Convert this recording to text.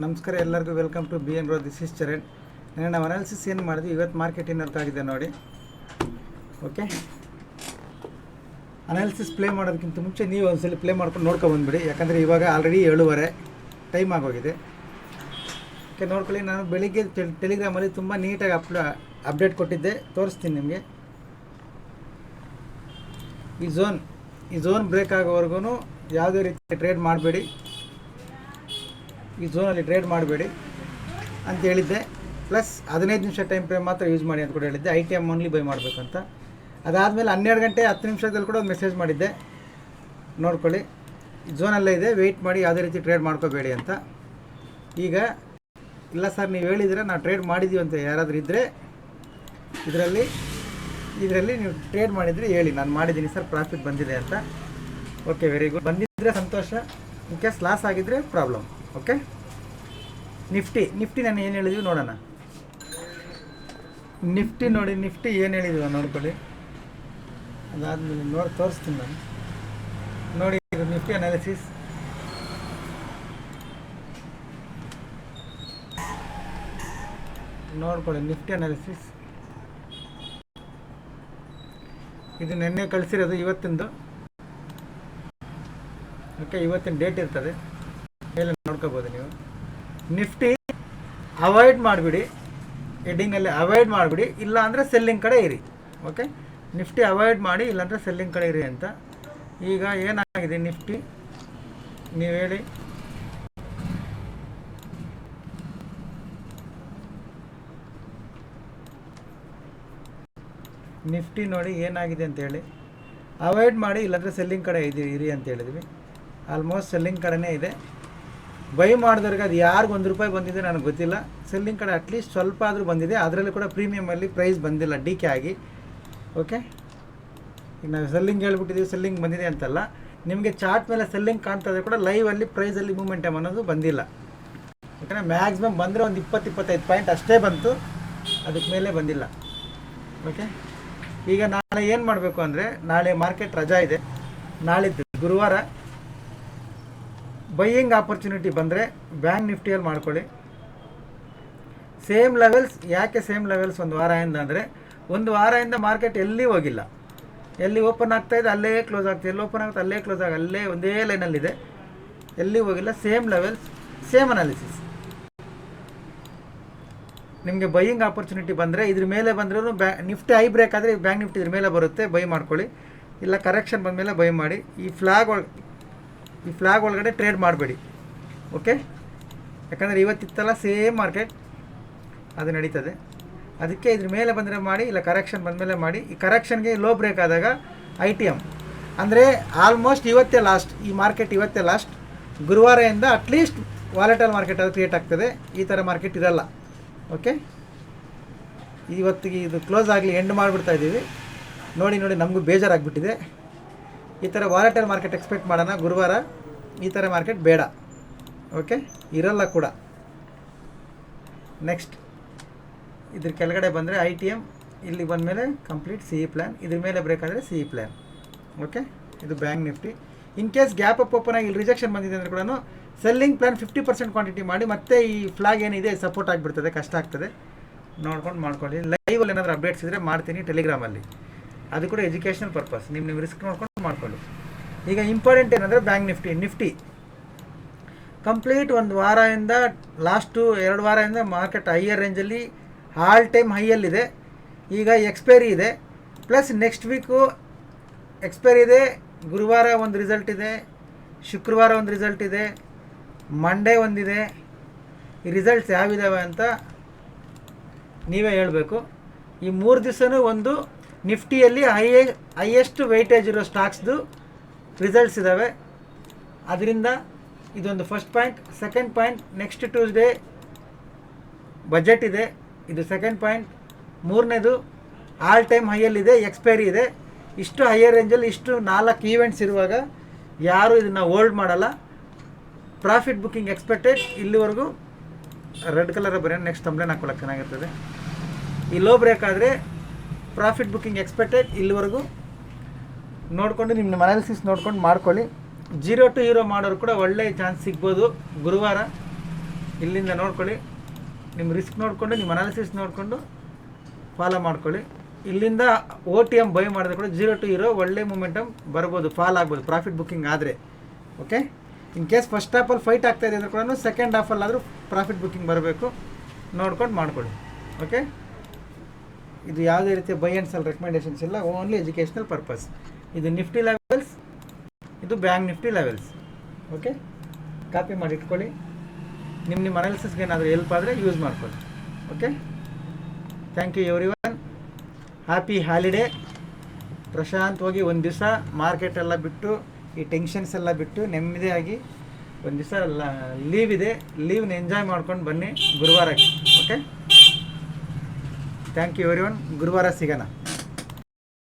ನಮಸ್ಕಾರ, ಎಲ್ಲರಿಗೂ welcome to B N ರೋ ದಿಸ್ ಇಸ್ ಚರಣ್ ನಾನು ನಾವು ಅನಾಲಿಸಿಸ್ ಏನು ಮಾಡಿದ್ವಿ? ಇವತ್ತು ಮಾರ್ಕೆಟ್ ಏನರ್ಥ ಆಗಿದೆ ನೋಡಿ. ಓಕೆ ಅನಾಲಿಸಿಸ್ ಪ್ಲೇ ಮಾಡೋದಕ್ಕಿಂತ ಮುಂಚೆ ನೀವು ಒಂದ್ಸಲ ಪ್ಲೇ ಮಾಡ್ಕೊಂಡು ನೋಡ್ಕೊಂಡು ಬಂದುಬಿಡಿ. ಯಾಕಂದರೆ ಇವಾಗ ಆಲ್ರೆಡಿ ಏಳುವರೆ. ಟೈಮ್ ಆಗೋಗಿದೆ. ಓಕೆ ನೋಡ್ಕೊಳ್ಳಿ. ನಾನು ಬೆಳಿಗ್ಗೆ ಟೆಲ್- ಟೆಲಿಗ್ರಾಮಲ್ಲಿ ತುಂಬ ನೀಟಾಗಿ ಅಪ್ ಅಪ್ಡೇಟ್ ಕೊಟ್ಟಿದ್ದೆ. ತೋರಿಸ್ತೀನಿ ನಿಮಗೆ. ಈ ಝೋನ್ ಈ ಝೋನ್ ಬ್ರೇಕ್ ಆಗೋವರೆಗೂ ಯಾವುದೇ ರೀತಿ ಟ್ರೇಡ್ ಮಾಡಬೇಡಿ. ಈ ಝೋನಲ್ಲಿ ಟ್ರೇಡ್ ಮಾಡಬೇಡಿ ಅಂತ ಹೇಳಿದ್ದೆ. ಪ್ಲಸ್ ಹದಿನೈದು ನಿಮಿಷ ಟೈಮ್ ಫ್ರೇಮ್ ಮಾತ್ರ ಯೂಸ್ ಮಾಡಿ ಅಂತ ಕೂಡ ಹೇಳಿದ್ದೆ. I T M only buy ಮಾಡಬೇಕಂತ. ಅದಾದಮೇಲೆ ಹನ್ನೆರಡು ಗಂಟೆ ಹತ್ತು ನಿಮಿಷದಲ್ಲಿ ಕೂಡ ಒಂದು ಮೆಸೇಜ್ ಮಾಡಿದ್ದೆ. ನೋಡ್ಕೊಳ್ಳಿ. ಝೋನಲ್ಲೇ ಇದೆ. ವೆಯ್ಟ್ ಮಾಡಿ ಯಾವುದೇ ರೀತಿ ಟ್ರೇಡ್ ಮಾಡ್ಕೋಬೇಡಿ ಅಂತ. ಈಗ, ಇಲ್ಲ ಸರ್ ನೀವು ಹೇಳಿದರೆ ನಾವು ಟ್ರೇಡ್ ಮಾಡಿದ್ದೀವಿ ಅಂತ ಯಾರಾದರೂ ಇದ್ದರೆ ಇದರಲ್ಲಿ ಇದರಲ್ಲಿ ನೀವು ಟ್ರೇಡ್ ಮಾಡಿದರೆ ಹೇಳಿ. ನಾನು ಮಾಡಿದ್ದೀನಿ ಸರ್ ಪ್ರಾಫಿಟ್ ಬಂದಿದೆ ಅಂತ. ಓಕೆ ವೆರಿ ಗುಡ್ ಬಂದಿದ್ದರೆ ಸಂತೋಷ. ಇನ್ ಕೇಸ್ ಲಾಸ್ ಆಗಿದ್ದರೆ ಪ್ರಾಬ್ಲಮ್ ಓಕೆ? ನಿಫ್ಟಿ ನಿಫ್ಟಿ ನಾನು ಏನು ಹೇಳಿದ್ವಿ ನೋಡೋಣ. ನಿಫ್ಟಿ ನೋಡಿ, ನಿಫ್ಟಿ ಏನು ಹೇಳಿದ್ವಿ ನೋಡ್ಕೊಳ್ಳಿ. ಅದಾದಮೇಲೆ ನೋಡಿ, ತೋರಿಸ್ತೀನಿ ನಾನು. ನೋಡಿ ಇದು ನಿಫ್ಟಿ ಅನಾಲಿಸಿಸ್ ನೋಡ್ಕೊಳ್ಳಿ, ನಿಫ್ಟಿ ಅನಾಲಿಸಿಸ್ ಇದು ನಿನ್ನೆ ಕಳಿಸಿರೋದು ಇವತ್ತಿಂದು. ಓಕೆ, ಇವತ್ತಿನ ಡೇಟ್ ಇರ್ತದೆ. ಮೇಲೆ ನೋಡ್ಕೋಬೋದು ನೀವು. ನಿಫ್ಟಿ ಅವಾಯ್ಡ್ ಮಾಡಿಬಿಡಿ. ಹೆಡ್ಡಿಂಗಲ್ಲಿ ಅವಾಯ್ಡ್ ಮಾಡಿಬಿಡಿ. ಇಲ್ಲ ಅಂದರೆ ಸೆಲ್ಲಿಂಗ್ ಕಡೆ ಇರಿ. ಓಕೆ ನಿಫ್ಟಿ ಅವಾಯ್ಡ್ ಮಾಡಿ, ಇಲ್ಲಾಂದರೆ ಸೆಲ್ಲಿಂಗ್ ಕಡೆ ಇರಿ ಅಂತ. ಈಗ ಏನಾಗಿದೆ ನಿಫ್ಟಿ ನೀವು ಹೇಳಿ. ನಿಫ್ಟಿ ನೋಡಿ ಏನಾಗಿದೆ ಅಂತೇಳಿ ಅವಾಯ್ಡ್ ಮಾಡಿ, ಇಲ್ಲಾಂದರೆ ಸೆಲ್ಲಿಂಗ್ ಕಡೆ ಇದೆ ಇರಿ ಅಂತ ಹೇಳಿದ್ವಿ. ಆಲ್ಮೋಸ್ಟ್ ಸೆಲ್ಲಿಂಗ್ ಕಡೆನೇ ಇದೆ. ಬೈ ಮಾಡಿದವ್ರಿಗೆ ಅದು ಯಾರಿಗೂ ಒಂದು ರೂಪಾಯಿ ಬಂದಿದೆ ನನಗೆ ಗೊತ್ತಿಲ್ಲ. ಸೆಲ್ಲಿಂಗ್ ಕಡೆ ಅಟ್ಲೀಸ್ಟ್ ಸ್ವಲ್ಪ ಆದರೂ ಬಂದಿದೆ. ಅದರಲ್ಲಿ ಕೂಡ ಪ್ರೀಮಿಯಮಲ್ಲಿ ಪ್ರೈಸ್ ಬಂದಿಲ್ಲ ಡಿ ಕೆ ಆಗಿ. ಓಕೆ ಈಗ ನಾವು ಸೆಲ್ಲಿಂಗ್ ಹೇಳ್ಬಿಟ್ಟಿದ್ದೀವಿ ಸೆಲ್ಲಿಂಗ್ ಬಂದಿದೆ ಅಂತಲ್ಲ. ನಿಮಗೆ ಚಾರ್ಟ್ ಮೇಲೆ ಸೆಲ್ಲಿಂಗ್ ಕಾಣ್ತದೆ ಕೂಡ ಲೈವಲ್ಲಿ ಪ್ರೈಸಲ್ಲಿ ಮೂಮೆಂಟಮ್ ಅನ್ನೋದು ಬಂದಿಲ್ಲ. ಯಾಕಂದರೆ ಮ್ಯಾಕ್ಸಿಮಮ್ ಬಂದರೆ ಒಂದು ಇಪ್ಪತ್ತು, ಇಪ್ಪತ್ತೈದು ಪಾಯಿಂಟ್ ಅಷ್ಟೇ ಬಂತು. ಅದಕ್ಕೆ ಮೇಲೆ ಬಂದಿಲ್ಲ. ಓಕೆ ಈಗ ನಾಳೆ ಏನು ಮಾಡಬೇಕು ಅಂದರೆ, ನಾಳೆ ಮಾರ್ಕೆಟ್ ರಜಾ ಇದೆ. ನಾಳಿದ್ದು ಗುರುವಾರ ಬೈಯಿಂಗ್ ಆಪರ್ಚುನಿಟಿ ಬಂದರೆ ಬ್ಯಾಂಕ್ ನಿಫ್ಟಿಯಲ್ಲಿ ಮಾಡ್ಕೊಳ್ಳಿ. ಸೇಮ್ ಲೆವೆಲ್ಸ್ ಯಾಕೆ ಸೇಮ್ ಲೆವೆಲ್ಸ್ ಒಂದು ವಾರದಿಂದ ಅಂದರೆ, ಒಂದು ವಾರದಿಂದ ಮಾರ್ಕೆಟ್ ಎಲ್ಲಿ ಹೋಗಿಲ್ಲ. ಎಲ್ಲಿ ಓಪನ್ ಆಗ್ತಾ ಇದೆ, ಅಲ್ಲೇ ಕ್ಲೋಸ್ ಆಗ್ತದೆ ಎಲ್ಲಿ ಓಪನ್ ಆಗುತ್ತೆ, ಅಲ್ಲೇ ಕ್ಲೋಸ್ ಆಗ ಅಲ್ಲೇ ಒಂದೇ ಲೈನಲ್ಲಿದೆ ಎಲ್ಲಿ ಹೋಗಿಲ್ಲ ಸೇಮ್ ಲೆವೆಲ್ಸ್ ಸೇಮ್ ಅನಾಲಿಸಿಸ್ ನಿಮಗೆ ಬೈಯಿಂಗ್ ಆಪರ್ಚುನಿಟಿ ಬಂದರೆ, ಇದ್ರ ಮೇಲೆ ಬಂದ್ರೂ ಬ್ಯಾ, ನಿಫ್ಟಿ ಐ ಬ್ರೇಕ್ ಆದರೆ ಬ್ಯಾಂಕ್ ನಿಫ್ಟಿ ಇದ್ರ ಮೇಲೆ ಬರುತ್ತೆ ಬೈ ಮಾಡ್ಕೊಳ್ಳಿ. ಇಲ್ಲ ಕರೆಕ್ಷನ್ ಬಂದ ಮೇಲೆ ಬೈ ಮಾಡಿ. ಈ ಫ್ಲಾಗ್ ಒಳ ಈ ಫ್ಲಾಗ್ ಒಳಗಡೆ ಟ್ರೇಡ್ ಮಾಡಬೇಡಿ. ಓಕೆ ಯಾಕಂದರೆ ಇವತ್ತಿತ್ತಲ್ಲ ಸೇಮ್ ಮಾರ್ಕೆಟ್ ಅದು ನಡೀತದೆ. ಅದಕ್ಕೆ ಇದ್ರ ಮೇಲೆ ಬಂದರೆ ಮಾಡಿ, ಇಲ್ಲ ಕರೆಕ್ಷನ್ ಬಂದಮೇಲೆ ಮಾಡಿ, ಈ ಕರೆಕ್ಷನ್ಗೆ ಲೋ ಬ್ರೇಕ್ ಆದಾಗ ಐ ಟಿ ಎಂ ಅಂದರೆ ಆಲ್ಮೋಸ್ಟ್ ಇವತ್ತೇ ಲಾಸ್ಟ್ ಈ ಮಾರ್ಕೆಟ್ ಇವತ್ತೇ ಲಾಸ್ಟ್ ಗುರುವಾರದಿಂದ ಅಟ್ಲೀಸ್ಟ್ ವಾಲೆಟಲ್ ಮಾರ್ಕೆಟ್ ಅದು ಕ್ರಿಯೇಟ್ ಆಗ್ತದೆ. ಈ ಥರ ಮಾರ್ಕೆಟ್ ಇರಲ್ಲ. ಓಕೆ ಇವತ್ತಿಗೆ ಇದು ಕ್ಲೋಸ್ ಆಗಲಿ ಎಂಡ್ ಮಾಡಿಬಿಡ್ತಾ ಇದ್ದೀವಿ. ನೋಡಿ ನೋಡಿ, ನಮಗೂ ಬೇಜಾರಾಗ್ಬಿಟ್ಟಿದೆ. ಈ ಥರ ವಾಲೆಟಲ್ ಮಾರ್ಕೆಟ್ ಎಕ್ಸ್ಪೆಕ್ಟ್ ಮಾಡೋಣ ಗುರುವಾರ. ಈ ಥರ ಮಾರ್ಕೆಟ್ ಬೇಡ. ಓಕೆ ಇರಲ್ಲ ಕೂಡ. ನೆಕ್ಸ್ಟ್ ಇದ್ರ ಕೆಳಗಡೆ ಬಂದರೆ ಐ ಟಿ ಎಂ ಇಲ್ಲಿ ಬಂದಮೇಲೆ ಕಂಪ್ಲೀಟ್ ಸಿ ಇ ಪ್ಲ್ಯಾನ್ ಇದ್ರ ಮೇಲೆ ಬ್ರೇಕ್ ಆದರೆ ಸಿ ಇ ಪ್ಲ್ಯಾನ್ ಓಕೆ ಇದು bank Nifty in case gap up open ಆಗಿ ಇಲ್ಲಿ ರಿಜೆಕ್ಷನ್ ಬಂದಿದೆ ಅಂದರೆ ಕೂಡ selling plan fifty percent quantity ಮಾಡಿ ಮತ್ತೆ ಈ ಫ್ಲಾಗ್ ಏನಿದೆ ಸಪೋರ್ಟ್ ಆಗಿಬಿಡ್ತದೆ, ಕಷ್ಟ ಆಗ್ತದೆ. ನೋಡ್ಕೊಂಡು ಮಾಡ್ಕೊಳ್ಳಿ. ಲೈವಲ್ಲಿ ಏನಾದರೂ ಅಪ್ಡೇಟ್ಸ್ ಇದ್ದರೆ ಮಾಡ್ತೀನಿ ಟೆಲಿಗ್ರಾಮಲ್ಲಿ ಅದು ಕೂಡ ಎಜುಕೇಷನಲ್ ಪರ್ಪಸ್ ನಿಮ್ಮ ನಿಮ್ಮ ರಿಸ್ಕ್ ನೋಡ್ಕೊಂಡು ಮಾಡ್ಕೊಳ್ಳಿ. ಈಗ ಇಂಪಾರ್ಟೆಂಟ್ ಏನಂದರೆ ಬ್ಯಾಂಕ್ ನಿಫ್ಟಿ ನಿಫ್ಟಿ. ಕಂಪ್ಲೀಟ್ ಒಂದು ವಾರದಿಂದ ಲಾಸ್ಟು ಎರಡು ವಾರದಿಂದ ಮಾರ್ಕೆಟ್ ಹೈಯರ್ ರೇಂಜಲ್ಲಿ ಆಲ್ ಟೈಮ್ ಹೈಯಲ್ಲಿದೆ ಈಗ ಎಕ್ಸ್ಪೈರಿ ಇದೆ. ಪ್ಲಸ್ ನೆಕ್ಸ್ಟ್ ವೀಕು ಎಕ್ಸ್ಪೈರಿ ಇದೆ. ಗುರುವಾರ ಒಂದು ರಿಸಲ್ಟ್ ಇದೆ. ಶುಕ್ರವಾರ ಒಂದು ರಿಸಲ್ಟ್ ಇದೆ. ಮಂಡೇ ಒಂದಿದೆ ಈ ರಿಸಲ್ಟ್ಸ್ ಯಾವಿದಾವೆ ಅಂತ ನೀವೇ ಹೇಳಬೇಕು. ಈ ಮೂರು ದಿವಸನೂ ಒಂದು ನಿಫ್ಟಿಯಲ್ಲಿ ಹೈಯೇ, ಹೈಯೆಸ್ಟ್ ವೆಯ್ಟೇಜ್ ಇರೋ ಸ್ಟಾಕ್ಸ್ದು ರಿಸಲ್ಟ್ಸ್ ಇದ್ದಾವೆ ಅದರಿಂದ ಇದೊಂದು first point second point next Tuesday budget ಇದೆ. ಇದು ಸೆಕೆಂಡ್ ಪಾಯಿಂಟ್ ಮೂರನೇದು ಆಲ್ ಟೈಮ್ ಹೈಯಲ್ಲಿದೆ ಎಕ್ಸ್ಪೈರಿ ಇದೆ ಇಷ್ಟು ಹೈಯರ್ ರೇಂಜಲ್ಲಿ ಇಷ್ಟು ನಾಲ್ಕು ಈವೆಂಟ್ಸ್ ಇರುವಾಗ ಯಾರೂ ಇದನ್ನು ಹೋಲ್ಡ್ ಮಾಡಲ್ಲ. ಪ್ರಾಫಿಟ್ ಬುಕ್ಕಿಂಗ್ ಎಕ್ಸ್ಪೆಕ್ಟೆಡ್ ಇಲ್ಲಿವರೆಗೂ ರೆಡ್ ಕಲರ್ ಬರೆಯೋಣ ನೆಕ್ಸ್ಟ್ ಕಂಪ್ಲೇನ್ ಹಾಕೊಳ್ಳೋಕೆ ಚೆನ್ನಾಗಿರ್ತದೆ. ಈ ಲೋ ಬ್ರೇಕ್ ಆದರೆ ಪ್ರಾಫಿಟ್ ಬುಕ್ಕಿಂಗ್ ಎಕ್ಸ್ಪೆಕ್ಟೆಡ್ ಇಲ್ಲಿವರೆಗೂ ನೋಡಿಕೊಂಡು ನಿಮ್ಮ ಅನಾಲಿಸಿಸ್ ನೋಡ್ಕೊಂಡು ಮಾಡ್ಕೊಳ್ಳಿ. ಜೀರೋ ಟು ಹೀರೋ ಮಾಡೋರು ಕೂಡ ಒಳ್ಳೆಯ ಚಾನ್ಸ್ ಸಿಗ್ಬೋದು ಗುರುವಾರ. ಇಲ್ಲಿಂದ ನೋಡ್ಕೊಳ್ಳಿ. ನಿಮ್ಮ ರಿಸ್ಕ್ ನೋಡಿಕೊಂಡು, ನಿಮ್ಮ ಅನಾಲಿಸಿಸ್ ನೋಡಿಕೊಂಡು ಫಾಲೋ ಮಾಡ್ಕೊಳ್ಳಿ. ಇಲ್ಲಿಂದ ಓ ಟಿ ಎಂ ಬೈ ಮಾಡಿದ್ರೆ ಕೂಡ ಜೀರೋ ಟು ಇರೋ ಒಳ್ಳೆ ಮೂಮೆಂಟಮ್ ಬರ್ಬೋದು ಫಾಲ್ ಆಗ್ಬೋದು ಪ್ರಾಫಿಟ್ ಬುಕ್ಕಿಂಗ್ ಆದರೆ. ಓಕೆ ಇನ್ ಕೇಸ್ ಫಸ್ಟ್ ಹಾಫಲ್ಲಿ ಫೈಟ್ ಆಗ್ತಾಯಿದೆ ಅಂದ್ರೆ ಕೂಡ ಸೆಕೆಂಡ್ ಹಾಫಲ್ಲಾದರೂ ಪ್ರಾಫಿಟ್ ಬುಕ್ಕಿಂಗ್ ಬರಬೇಕು. ನೋಡ್ಕೊಂಡು ಮಾಡ್ಕೊಳ್ಳಿ. ಓಕೆ ಇದು ಯಾವುದೇ ರೀತಿಯ ಬೈ ಆ್ಯಂಡ್ ಸೆಲ್ ರೆಕಮೆಂಡೇಷನ್ಸ್ ಇಲ್ಲ ಓನ್ಲಿ ಎಜುಕೇಷನಲ್ ಪರ್ಪಸ್ ಇದು ನಿಫ್ಟಿ ಲೆವೆಲ್ಸ್ ಇದು bank Nifty levels okay copy ಮಾಡಿ ಇಟ್ಕೊಳ್ಳಿ. ನಿಮ್ಮ ನಿಮ್ಮ ಅನಾಲಿಸಿಸ್ಗೆ ಏನಾದರೂ ಹೆಲ್ಪ್ ಆದರೆ ಯೂಸ್ ಮಾಡ್ಕೊಳ್ಳಿ. Okay thank you everyone happy holiday ಪ್ರಶಾಂತವಾಗಿ ಒಂದು ದಿವಸ ಮಾರ್ಕೆಟ್ ಎಲ್ಲ ಬಿಟ್ಟು, ಈ ಟೆನ್ಷನ್ಸ್ ಎಲ್ಲ ಬಿಟ್ಟು ನೆಮ್ಮದಿಯಾಗಿ ಒಂದು ದಿವಸ ಲೀವ್ ಇದೆ. ಲೀವ್ನ ಎಂಜಾಯ್ ಮಾಡ್ಕೊಂಡು ಬನ್ನಿ ಗುರುವಾರಕ್ಕೆ. Okay thank you everyone ಗುರುವಾರ ಸಿಗೋಣ.